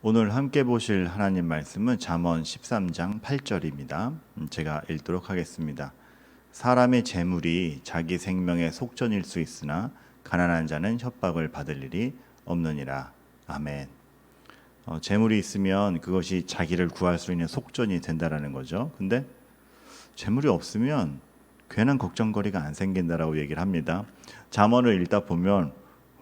오늘 함께 보실 하나님 말씀은 잠언 13장 8절입니다. 제가 읽도록 하겠습니다. 사람의 재물이 자기 생명의 속전일 수 있으나 가난한 자는 협박을 받을 일이 없느니라. 아멘. 어, 재물이 있으면 그것이 자기를 구할 수 있는 속전이 된다라는 거죠. 근데 재물이 없으면 괜한 걱정거리가 안 생긴다라고 얘기를 합니다. 잠언을 읽다 보면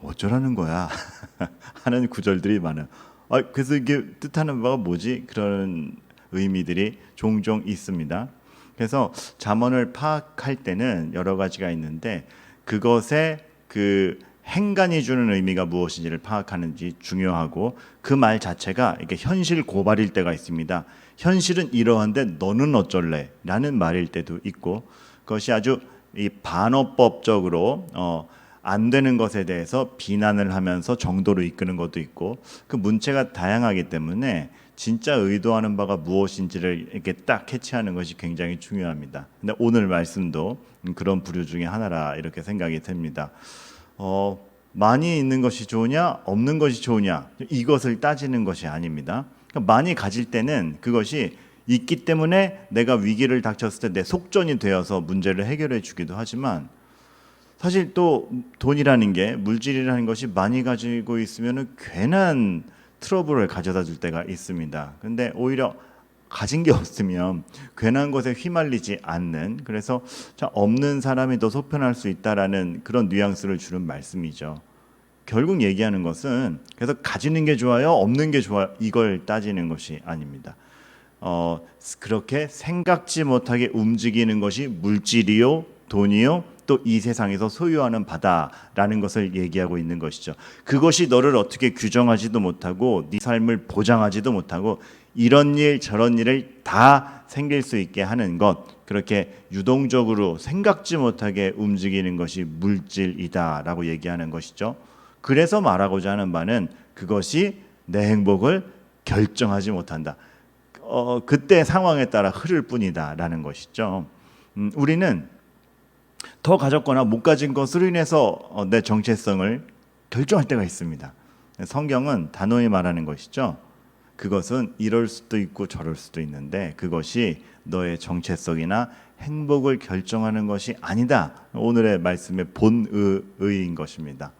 어쩌라는 거야 하는 구절들이 많아요. 아, 그래서 이게 뜻하는 바가 뭐지? 그런 의미들이 종종 있습니다. 그래서 잠언을 파악할 때는 여러 가지가 있는데 그것에 그 행간이 주는 의미가 무엇인지를 파악하는지 중요하고 그 말 자체가 이게 현실 고발일 때가 있습니다. 현실은 이러한데 너는 어쩔래? 라는 말일 때도 있고 그것이 아주 이 반어법적으로 어, 안 되는 것에 대해서 비난을 하면서 정도로 이끄는 것도 있고 그 문체가 다양하기 때문에 진짜 의도하는 바가 무엇인지를 이렇게 딱 캐치하는 것이 굉장히 중요합니다. 근데 오늘 말씀도 그런 부류 중에 하나라 이렇게 생각이 됩니다. 어, 많이 있는 것이 좋으냐, 없는 것이 좋으냐 이것을 따지는 것이 아닙니다. 그러니까 많이 가질 때는 그것이 있기 때문에 내가 위기를 닥쳤을 때 내 속전이 되어서 문제를 해결해 주기도 하지만 사실 또 돈이라는 게 물질이라는 것이 많이 가지고 있으면 괜한 트러블을 가져다 줄 때가 있습니다. 근데 오히려 가진 게 없으면 괜한 것에 휘말리지 않는 그래서 자, 없는 사람이 더 속편할 수 있다라는 그런 뉘앙스를 주는 말씀이죠. 결국 얘기하는 것은 그래서 가지는 게 좋아요, 없는 게 좋아요 이걸 따지는 것이 아닙니다. 어, 그렇게 생각지 못하게 움직이는 것이 물질이요, 돈이요, 또 이 세상에서 소유하는 바다라는 것을 얘기하고 있는 것이죠. 그것이 너를 어떻게 규정하지도 못하고 네 삶을 보장하지도 못하고 이런 일 저런 일을 다 생길 수 있게 하는 것 그렇게 유동적으로 생각지 못하게 움직이는 것이 물질이다라고 얘기하는 것이죠. 그래서 말하고자 하는 바는 그것이 내 행복을 결정하지 못한다. 어, 그때 상황에 따라 흐를 뿐이다라는 것이죠. 음, 우리는 더 가졌거나 못 가진 것으로 인해서 어, 내 정체성을 결정할 때가 있습니다. 성경은 단호히 말하는 것이죠. 그것은 이럴 수도 있고 저럴 수도 있는데 그것이 너의 정체성이나 행복을 결정하는 것이 아니다. 오늘의 말씀의 본의인 것입니다.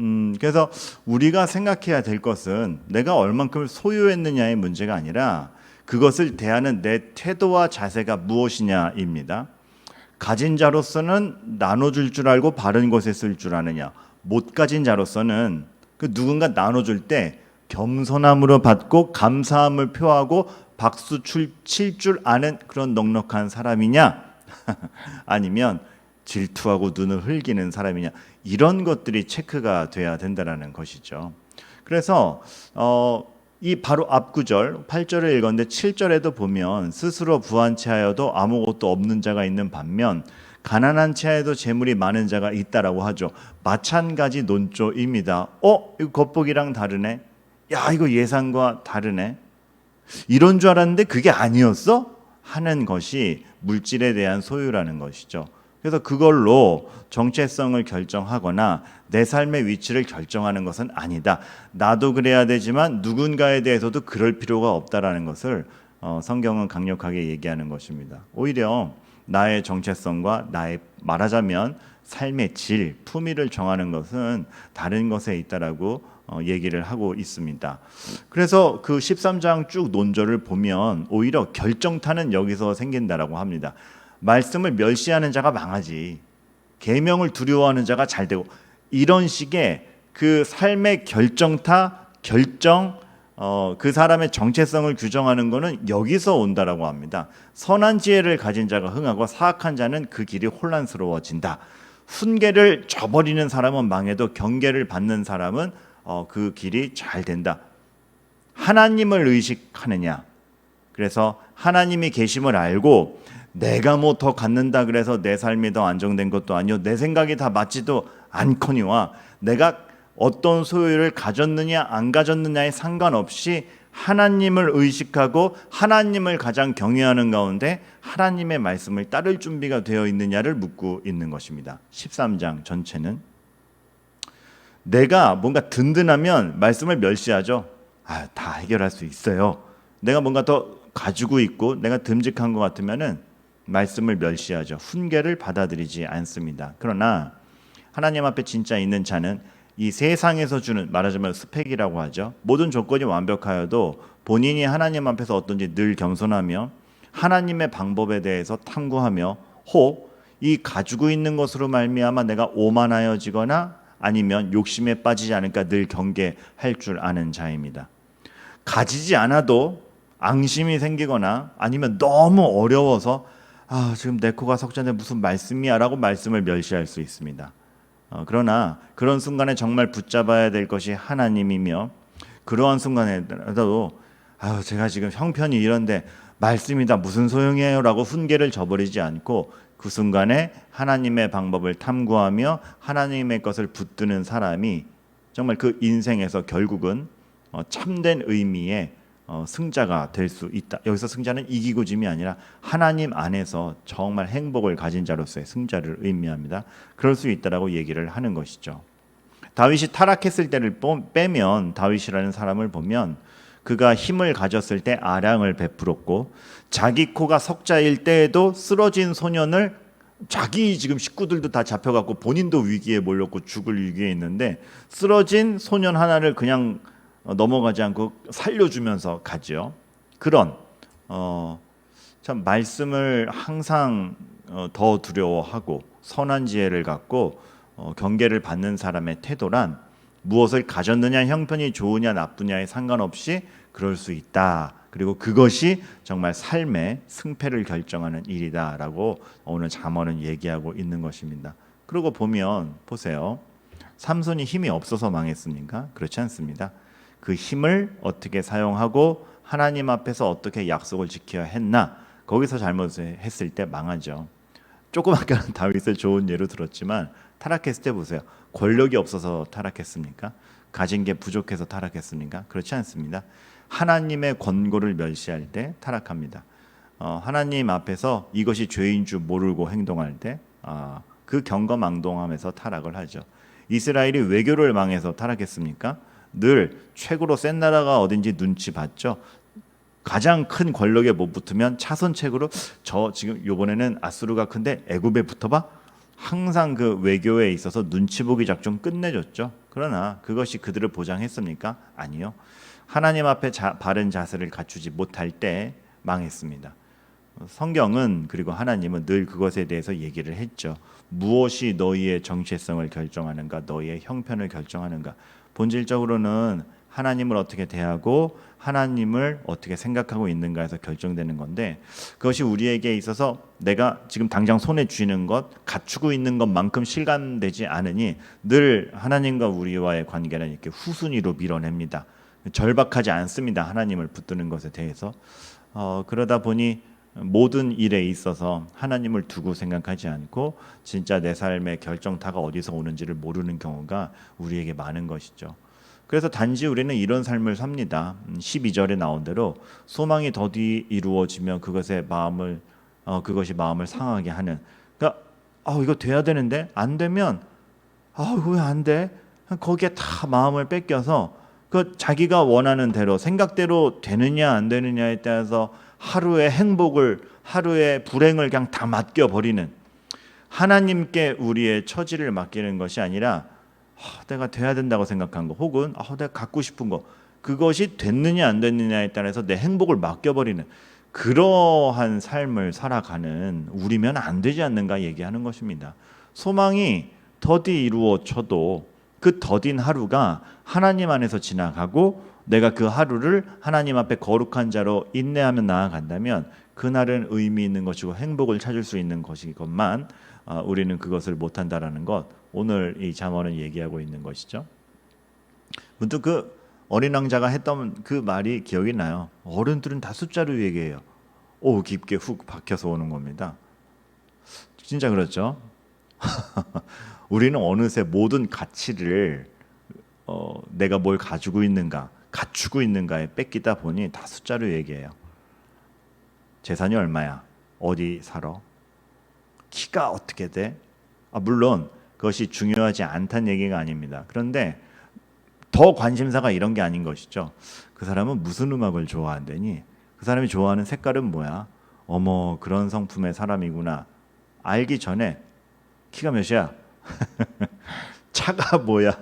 음, 그래서 우리가 생각해야 될 것은 내가 얼만큼 소유했느냐의 문제가 아니라 그것을 대하는 내 태도와 자세가 무엇이냐입니다. 가진 자로서는 나눠줄 줄 알고 바른 곳에 쓸 줄 아느냐. 못 가진 자로서는 그 누군가 나눠줄 때 겸손함으로 받고 감사함을 표하고 박수 칠 줄 아는 그런 넉넉한 사람이냐? 아니면 질투하고 눈을 흘기는 사람이냐? 이런 것들이 체크가 돼야 된다라는 것이죠. 그래서 어, 이 바로 앞 구절 8절을 읽었는데 7절에도 보면 스스로 부한 채하여도 아무것도 없는 자가 있는 반면 가난한 채하여도 재물이 많은 자가 있다라고 하죠. 마찬가지 논조입니다. 어, 이거 겉보기랑 다르네. 야, 이거 예상과 다르네. 이런 줄 알았는데 그게 아니었어? 하는 것이 물질에 대한 소유라는 것이죠. 그래서 그걸로 정체성을 결정하거나 내 삶의 위치를 결정하는 것은 아니다. 나도 그래야 되지만 누군가에 대해서도 그럴 필요가 없다라는 것을 어, 성경은 강력하게 얘기하는 것입니다. 오히려 나의 정체성과 나의 말하자면 삶의 질, 품위를 정하는 것은 다른 것에 있다라고 어, 얘기를 하고 있습니다. 그래서 그 13장 쭉 논절을 보면 오히려 결정타는 여기서 생긴다라고 합니다. 말씀을 멸시하는 자가 망하지. 계명을 두려워하는 자가 잘 되고 이런 식의 그 삶의 결정타 결정 어, 그 사람의 정체성을 규정하는 것은 여기서 온다라고 합니다. 선한 지혜를 가진 자가 흥하고 사악한 자는 그 길이 혼란스러워진다. 훈계를 저버리는 사람은 망해도 경계를 받는 사람은 어, 그 길이 잘 된다. 하나님을 의식하느냐. 그래서 하나님이 계심을 알고 내가 뭐 더 갖는다 그래서 내 삶이 더 안정된 것도 아니요 내 생각이 다 맞지도 않거니와 내가 어떤 소유를 가졌느냐 안 가졌느냐에 상관없이 하나님을 의식하고 하나님을 가장 경외하는 가운데 하나님의 말씀을 따를 준비가 되어 있느냐를 묻고 있는 것입니다. 13장 전체는 내가 뭔가 든든하면 말씀을 멸시하죠. 아, 다 해결할 수 있어요. 내가 뭔가 더 가지고 있고 내가 듬직한 것 같으면은 말씀을 멸시하죠. 훈계를 받아들이지 않습니다. 그러나 하나님 앞에 진짜 있는 자는 이 세상에서 주는 말하자면 스펙이라고 하죠. 모든 조건이 완벽하여도 본인이 하나님 앞에서 어떤지 늘 겸손하며 하나님의 방법에 대해서 탐구하며 혹 이 가지고 있는 것으로 말미암아 내가 오만하여지거나 아니면 욕심에 빠지지 않을까 늘 경계할 줄 아는 자입니다. 가지지 않아도 앙심이 생기거나 아니면 너무 어려워서 아 지금 내 코가 석자인데 무슨 말씀이야라고 말씀을 멸시할 수 있습니다. 어, 그러나 그런 순간에 정말 붙잡아야 될 것이 하나님이며 그러한 순간에라도 아 제가 지금 형편이 이런데 말씀이다 무슨 소용이에요라고 훈계를 저버리지 않고 그 순간에 하나님의 방법을 탐구하며 하나님의 것을 붙드는 사람이 정말 그 인생에서 결국은 어, 참된 의미의 어, 승자가 될 수 있다. 여기서 승자는 이기고 짐이 아니라 하나님 안에서 정말 행복을 가진 자로서의 승자를 의미합니다. 그럴 수 있다라고 얘기를 하는 것이죠. 다윗이 타락했을 때를 뽀- 빼면 다윗이라는 사람을 보면 그가 힘을 가졌을 때 아량을 베풀었고 자기 코가 석자일 때에도 쓰러진 소년을 자기 지금 식구들도 다 잡혀갖고 본인도 위기에 몰렸고 죽을 위기에 있는데 쓰러진 소년 하나를 그냥 어, 넘어가지 않고 살려주면서 가죠. 그런 어, 참 말씀을 항상 어, 더 두려워하고 선한 지혜를 갖고 어, 경계를 받는 사람의 태도란 무엇을 가졌느냐 형편이 좋으냐 나쁘냐에 상관없이 그럴 수 있다. 그리고 그것이 정말 삶의 승패를 결정하는 일이다라고 오늘 잠언은 얘기하고 있는 것입니다. 그러고 보면 보세요. 삼손이 힘이 없어서 망했습니까? 그렇지 않습니다. 그 힘을 어떻게 사용하고 하나님 앞에서 어떻게 약속을 지켜야 했나 거기서 잘못을 했을 때 망하죠. 조금 아까는 다윗을 좋은 예로 들었지만 타락했을 때 보세요. 권력이 없어서 타락했습니까? 가진 게 부족해서 타락했습니까? 그렇지 않습니다. 하나님의 권고를 멸시할 때 타락합니다. 어, 하나님 앞에서 이것이 죄인 줄 모르고 행동할 때, 아, 그 경거망동함에서 타락을 하죠. 이스라엘이 외교를 망해서 타락했습니까? 늘 최고로 센 나라가 어딘지 눈치 봤죠. 가장 큰 권력에 못 붙으면 차선책으로 저 지금 요번에는 아수르가 큰데 애굽에 붙어봐 항상 그 외교에 있어서 눈치 보기 작전 끝내줬죠. 그러나 그것이 그들을 보장했습니까? 아니요. 하나님 앞에 자, 바른 자세를 갖추지 못할 때 망했습니다. 성경은 그리고 하나님은 늘 그것에 대해서 얘기를 했죠. 무엇이 너희의 정체성을 결정하는가, 너희의 형편을 결정하는가. 본질적으로는 하나님을 어떻게 대하고 하나님을 어떻게 생각하고 있는가에서 결정되는 건데 그것이 우리에게 있어서 내가 지금 당장 손에 쥐는 것 갖추고 있는 것만큼 실감되지 않으니 늘 하나님과 우리와의 관계는 이렇게 후순위로 밀어냅니다. 절박하지 않습니다. 하나님을 붙드는 것에 대해서 어, 그러다 보니 모든 일에 있어서 하나님을 두고 생각하지 않고 진짜 내 삶의 결정타가 어디서 오는지를 모르는 경우가 우리에게 많은 것이죠. 그래서 단지 우리는 이런 삶을 삽니다. 12절에 나온 대로 소망이 더디 이루어지면 그것에 마음을 어, 그것이 마음을 상하게 하는. 그러니까 아 이거 돼야 되는데 안 되면 아 이거 왜안 돼? 거기에 다 마음을 뺏겨서 그 자기가 원하는 대로 생각대로 되느냐 안 되느냐에 따라서 하루의 행복을 하루의 불행을 그냥 다 맡겨 버리는 하나님께 우리의 처지를 맡기는 것이 아니라 아, 내가 돼야 된다고 생각한 거 혹은 아, 내가 갖고 싶은 거 그것이 됐느냐 안 됐느냐에 따라서 내 행복을 맡겨 버리는 그러한 삶을 살아가는 우리면 안 되지 않는가 얘기하는 것입니다. 소망이 더디 이루어져도 그 더딘 하루가 하나님 안에서 지나가고 내가 그 하루를 하나님 앞에 거룩한 자로 인내하며 나아간다면 그날은 의미 있는 것이고 행복을 찾을 수 있는 것이건만 어, 우리는 그것을 못한다라는 것 오늘 이 잠언은 얘기하고 있는 것이죠. 문득 그 어린 왕자가 했던 그 말이 기억이 나요. 어른들은 다 숫자로 얘기해요. 오 깊게 훅 박혀서 오는 겁니다. 진짜 그렇죠. 우리는 어느새 모든 가치를 어, 내가 뭘 가지고 있는가, 갖추고 있는가에 뺏기다 보니 다 숫자로 얘기해요. 재산이 얼마야? 어디 살아? 키가 어떻게 돼? 아, 물론 그것이 중요하지 않다는 얘기가 아닙니다. 그런데 더 관심사가 이런 게 아닌 것이죠. 그 사람은 무슨 음악을 좋아한다니? 그 사람이 좋아하는 색깔은 뭐야? 어머 그런 성품의 사람이구나. 알기 전에 키가 몇이야? 차가 뭐야?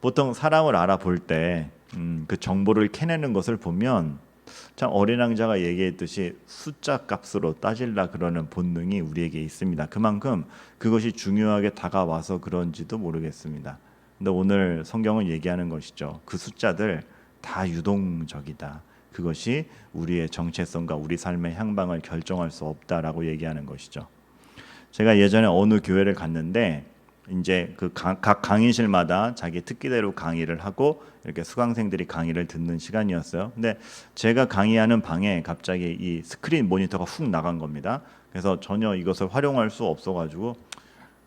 보통 사람을 알아볼 때 음, 그 정보를 캐내는 것을 보면 참 어린 왕자가 얘기했듯이 숫자 값으로 따질라 그러는 본능이 우리에게 있습니다. 그만큼 그것이 중요하게 다가와서 그런지도 모르겠습니다. 근데 오늘 성경은 얘기하는 것이죠. 그 숫자들 다 유동적이다. 그것이 우리의 정체성과 우리 삶의 향방을 결정할 수 없다라고 얘기하는 것이죠. 제가 예전에 어느 교회를 갔는데 이제 그 각 강의실마다 자기 특기대로 강의를 하고 이렇게 수강생들이 강의를 듣는 시간이었어요. 근데 제가 강의하는 방에 갑자기 이 스크린 모니터가 훅 나간 겁니다. 그래서 전혀 이것을 활용할 수 없어가지고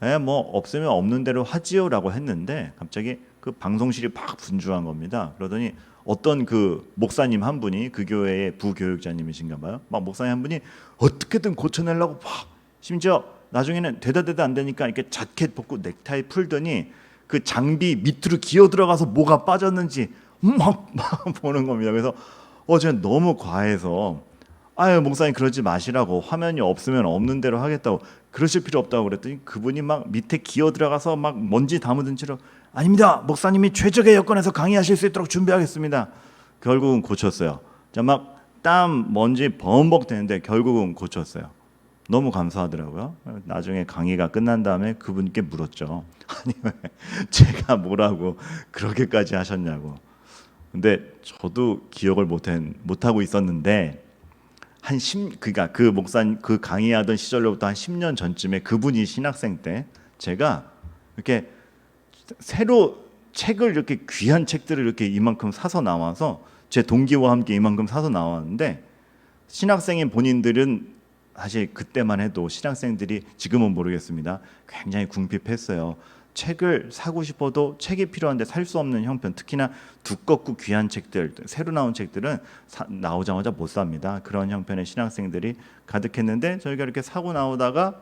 에, 뭐 없으면 없는 대로 하지요라고 했는데 갑자기 그 방송실이 팍 분주한 겁니다. 그러더니 어떤 그 목사님 한 분이 그 교회의 부교육자님이신가 봐요. 막 목사님 한 분이 어떻게든 고쳐내려고 막 심지어 나중에는 되다 되다 안 되니까 이렇게 자켓 벗고 넥타이 풀더니 그 장비 밑으로 기어 들어가서 뭐가 빠졌는지 막, 막 보는 겁니다. 그래서 어 제가 너무 과해서 아유 목사님 그러지 마시라고 화면이 없으면 없는 대로 하겠다고 그러실 필요 없다고 그랬더니 그분이 막 밑에 기어 들어가서 막 먼지 담으던 채로 아닙니다. 목사님이 최적의 여건에서 강의하실 수 있도록 준비하겠습니다. 결국은 고쳤어요. 막땀 먼지 범벅 되는데 결국은 고쳤어요 너무 감사하더라고요. 나중에 강의가 끝난 다음에 그분께 물었죠. 아니 왜 제가 뭐라고 그렇게까지 하셨냐고. 근데 저도 기억을 못한 못하고 있었는데 한 10, 그러니까 그 목사님 그 강의하던 시절로부터 한 10년 전쯤에 그분이 신학생 때 제가 이렇게 새로 책을 이렇게 귀한 책들을 이렇게 이만큼 사서 나와서 제 동기와 함께 이만큼 사서 나왔는데 신학생인 본인들은 사실 그때만 해도 신학생들이 지금은 모르겠습니다. 굉장히 궁핍했어요. 책을 사고 싶어도 책이 필요한데 살 수 없는 형편, 특히나 두껍고 귀한 책들, 새로 나온 책들은 사, 나오자마자 못 삽니다. 그런 형편의 신학생들이 가득했는데 저희가 이렇게 사고 나오다가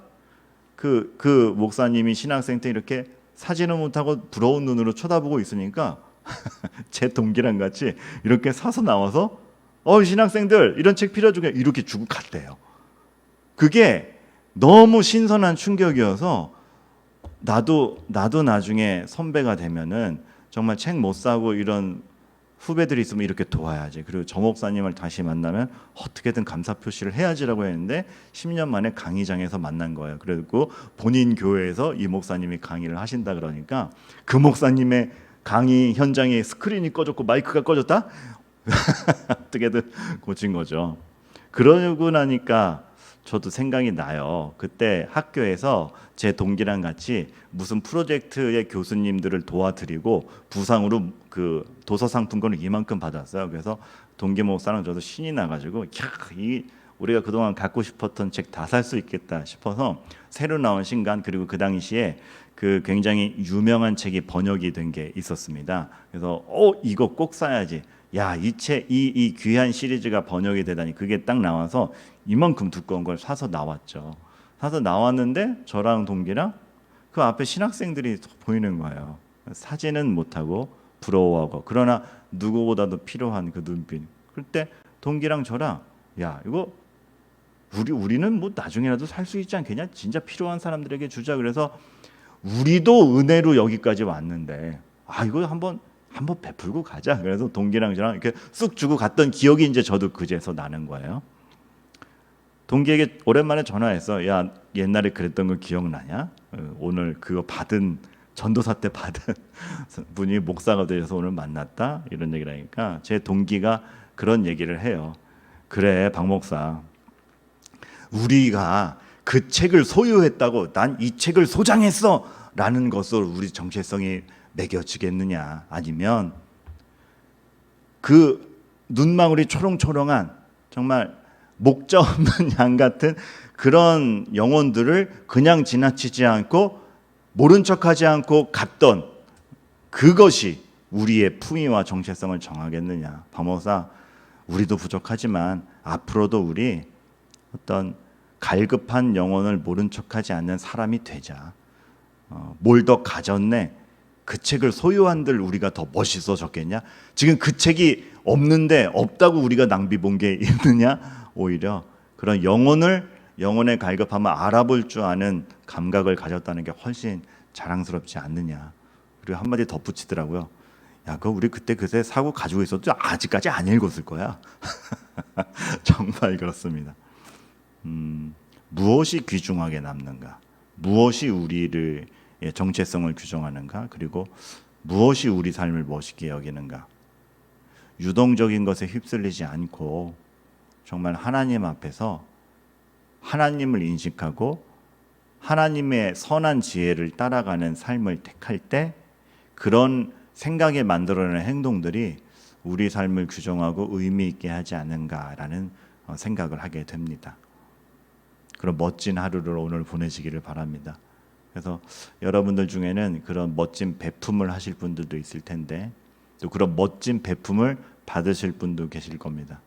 그, 그 목사님이 신학생 때 이렇게 사지는 못하고 부러운 눈으로 쳐다보고 있으니까 제 동기랑 같이 이렇게 사서 나와서 어 신학생들 이런 책 필요 중에 이렇게 주고 갔대요. 그게 너무 신선한 충격이어서 나도 나도 나중에 선배가 되면은 정말 책 못 사고 이런 후배들이 있으면 이렇게 도와야지. 그리고 저 목사님을 다시 만나면 어떻게든 감사 표시를 해야지라고 했는데 10년 만에 강의장에서 만난 거예요. 그리고 본인 교회에서 이 목사님이 강의를 하신다 그러니까 그 목사님의 강의 현장에 스크린이 꺼졌고 마이크가 꺼졌다? 어떻게든 고친 거죠. 그러고 나니까 저도 생각이 나요. 그때 학교에서 제 동기랑 같이 무슨 프로젝트의 교수님들을 도와드리고 부상으로 그 도서 상품권을 이만큼 받았어요. 그래서 동기 목사랑 저도 신이 나가지고 야이 우리가 그동안 갖고 싶었던 책 다 살 수 있겠다 싶어서 새로 나온 신간 그리고 그 당시에 그 굉장히 유명한 책이 번역이 된 게 있었습니다. 그래서 어 이거 꼭 사야지. 야, 이 책, 이, 이 귀한 시리즈가 번역이 되다니 그게 딱 나와서 이만큼 두꺼운 걸 사서 나왔죠. 사서 나왔는데 저랑 동기랑 그 앞에 신학생들이 보이는 거예요. 사진은 못하고 부러워하고 그러나 누구보다도 필요한 그 눈빛. 그때 동기랑 저랑 야 이거 우리 우리는 뭐 나중에라도 살 수 있지 않겠냐? 진짜 필요한 사람들에게 주자. 그래서 우리도 은혜로 여기까지 왔는데 아 이거 한번 한번 베풀고 가자. 그래서 동기랑 저랑 이렇게 쑥 주고 갔던 기억이 이제 저도 그제서 나는 거예요. 동기에게 오랜만에 전화해서 야 옛날에 그랬던 거 기억나냐? 어, 오늘 그거 받은 전도사 때 받은 분이 목사가 되셔서 오늘 만났다 이런 얘기를 하니까 제 동기가 그런 얘기를 해요. 그래 박 목사 우리가 그 책을 소유했다고 난 이 책을 소장했어라는 것으로 우리 정체성이 매겨지겠느냐? 아니면 그 눈망울이 초롱초롱한 정말 목자 없는 양 같은 그런 영혼들을 그냥 지나치지 않고 모른 척하지 않고 갔던 그것이 우리의 품위와 정체성을 정하겠느냐? 박모사 우리도 부족하지만 앞으로도 우리 어떤 갈급한 영혼을 모른 척하지 않는 사람이 되자. 어, 뭘더 가졌네 그 책을 소유한들 우리가 더 멋있어졌겠냐? 지금 그 책이 없는데 없다고 우리가 낭비 본 게 있느냐? 오히려 그런 영혼을 영혼의 갈급함을 알아볼 줄 아는 감각을 가졌다는 게 훨씬 자랑스럽지 않느냐? 그리고 한마디 덧붙이더라고요. 야, 그거 우리 그때 그새 사고 가지고 있어도 아직까지 안 읽었을 거야. 정말 그렇습니다. 음, 무엇이 귀중하게 남는가? 무엇이 우리를 의 정체성을 규정하는가? 그리고 무엇이 우리 삶을 멋있게 여기는가? 유동적인 것에 휩쓸리지 않고 정말 하나님 앞에서 하나님을 인식하고 하나님의 선한 지혜를 따라가는 삶을 택할 때 그런 생각에 만들어내는 행동들이 우리 삶을 규정하고 의미 있게 하지 않는가라는 어, 생각을 하게 됩니다. 그런 멋진 하루를 오늘 보내시기를 바랍니다. 그래서 여러분들 중에는 그런 멋진 배품을 하실 분들도 있을 텐데 또 그런 멋진 배품을 받으실 분도 계실 겁니다.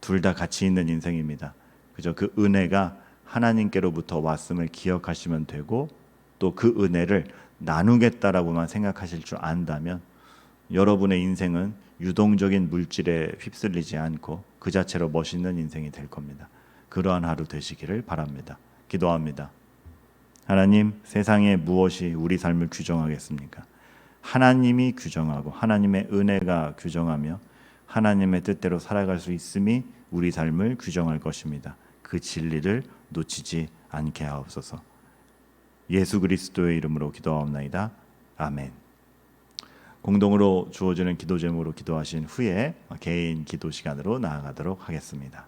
둘 다 같이 있는 인생입니다. 그저 그 은혜가 하나님께로부터 왔음을 기억하시면 되고 또 그 은혜를 나누겠다라고만 생각하실 줄 안다면 여러분의 인생은 유동적인 물질에 휩쓸리지 않고 그 자체로 멋있는 인생이 될 겁니다. 그러한 하루 되시기를 바랍니다. 기도합니다. 하나님, 세상에 무엇이 우리 삶을 규정하겠습니까? 하나님이 규정하고 하나님의 은혜가 규정하며 하나님의 뜻대로 살아갈 수 있음이 우리 삶을 규정할 것입니다. 그 진리를 놓치지 않게 하옵소서. 예수 그리스도의 이름으로 기도하옵나이다. 아멘. 공동으로 주어지는 기도 제목으로 기도하신 후에 개인 기도 시간으로 나아가도록 하겠습니다.